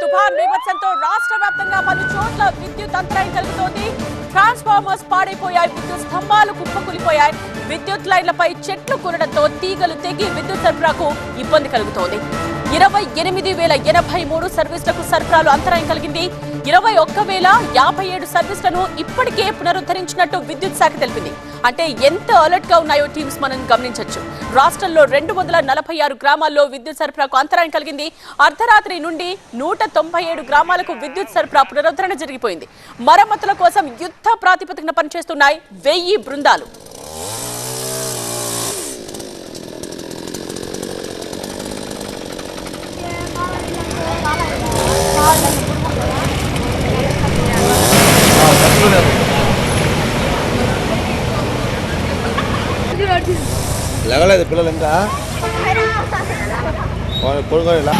తుఫాన్ బీభత్సంతో రాష్ట్ర వ్యాప్తంగా పలు చోట్ల విద్యుత్ అంతరాయం కలుగుతోంది. ట్రాన్స్ఫార్మర్స్ పాడైపోయాయి విద్యుత్ స్తంభాలు కుప్పకూలిపోయాయి. విద్యుత్ లైన్లపై చెట్లు కొనడంతో తీగలు తెగి విద్యుత్ సరఫరాకు ఇబ్బంది కలుగుతోంది. ఇరవై ఎనిమిది వేల ఎనభై మూడు సర్వీసులకు సరఫరాలు అంతరాయం కలిగింది. ఇరవై ఒక్క వేల యాభై ఏడు సర్వీసులను ఇప్పటికే పునరుద్ధరించినట్టు విద్యుత్ శాఖ తెలిపింది. అంటే ఎంత అలర్ట్గా ఉన్నాయో టీమ్స్ మనం గమనించొచ్చు. రాష్ట్రంలో రెండు వందల నలభై ఆరు గ్రామాల్లో విద్యుత్ సరఫరాకు అంతరాయం కలిగింది. అర్ధరాత్రి నుండి నూట తొంభై ఏడు గ్రామాలకు విద్యుత్ సరఫరా పునరుద్ధరణ జరిగిపోయింది. మరమ్మతుల కోసం యుద్ధ ప్రాతిపదికన పనిచేస్తున్నాయి వెయ్యి బృందాలు. లెగలేదు పిల్లలు ఇంకా పడుకోలేలా